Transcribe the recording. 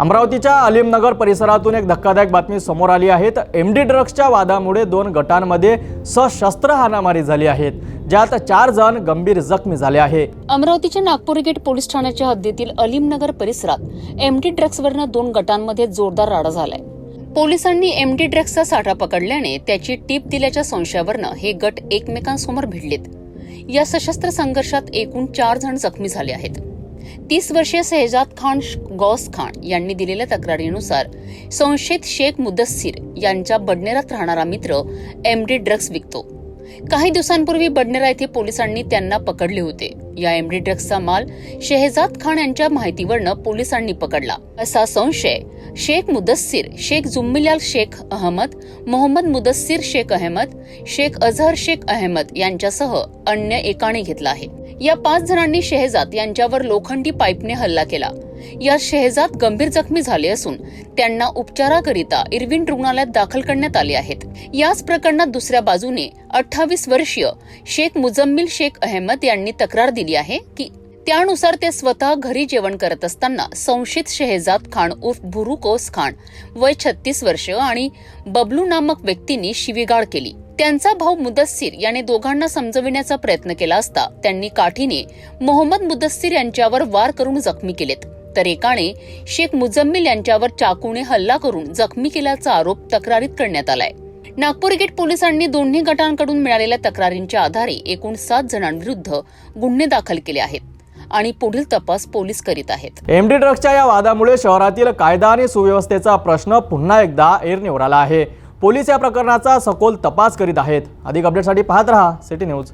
अमरावतीच्या अलीमनगर परिसरातून एक धक्कादायक बातमी समोर आली आहे एम डी ड्रग्सच्या वादामुळे दोन गटांमध्ये सशस्त्र हाणामारी झाली आहेत ज्यात चार जण गंभीर जखमी झाले आहे. अमरावतीच्या नागपूर गेट पोलीस ठाण्याच्या हद्दीतील अलीमनगर परिसरात एम डी ड्रग्सवरनं दोन गटांमध्ये जोरदार राडा झालाय. पोलिसांनी एम डी ड्रग्सचा साठा पकडल्याने त्याची टीप दिल्याच्या संशयावरनं हे गट एकमेकांसमोर भिडलेत. या सशस्त्र संघर्षात एकूण चार जण जखमी झाले आहेत. तीस वर्षीय शहजाद खान गौस खान यांनी दिलेल्या तक्रारीनुसार संशयित शेख मुदस्सीर यांच्या बडनेरात राहणारा मित्र एमडी ड्रग्स विकतो. काही दिवसांपूर्वी बडनेरा येथे पोलिसांनी त्यांना पकडले होते. या एमडी ड्रग्सचा माल शेहजाद खान यांच्या माहितीवरनं पोलिसांनी पकडला. असा संशय शेख मुदस्सीर शेख जुम्मिलाल शेख अहमद मोहम्मद मुदस्सीर शेख अहमद शेख अझहर शेख अहमद यांच्यासह अन्य एकाने घेतला आहे. या पाच जणांनी शेहजाद यांच्यावर लोखंडी पाईपने हल्ला केला. या शेहजाद गंभीर जखमी झाले असून त्यांना उपचाराकरिता इरविन रुग्णालयात दाखल करण्यात आले आहेत. याच प्रकरणात दुसऱ्या बाजूने अठ्ठावीस वर्षीय शेख मुजम्मिल शेख अहमद यांनी तक्रार दिली आहे की त्यानुसार ते स्वतः घरी जेवण करत असताना संशयित शेहजाद खान उर्फ भुरुकोस खान वय छत्तीस वर्ष आणि बबलू नामक व्यक्तींनी शिवीगाळ केली. त्यांचा भाऊ मुदस्सीर याने दोघांना समजविण्याचा प्रयत्न केला असता त्यांनी काठीने मोहम्मद मुदस्सीर यांच्यावर वार करून जखमी केलेत. तर एकाने शेख मुजम्मिल यांच्यावर चाकूने हल्ला करून जखमी केल्याचा आरोप तक्रारीत करण्यात आलाय. नागपूर गेट पोलिसांनी दोन्ही गटांकडून मिळालेल्या तक्रारींच्या आधारे एकूण सात जणांविरुद्ध गुन्हे दाखल केले आहेत. आणि पुढील तपास पोलीस करीत आहेत. एम डी ड्रग्सच्या या वादामुळे शहरातील कायदा आणि सुव्यवस्थेचा प्रश्न पुन्हा एकदा ऐरणीवर आला आहे. पोलीस या प्रकरणाचा सखोल तपास करीत आहेत. अधिक अपडेटसाठी पाहत रहा सिटी न्यूज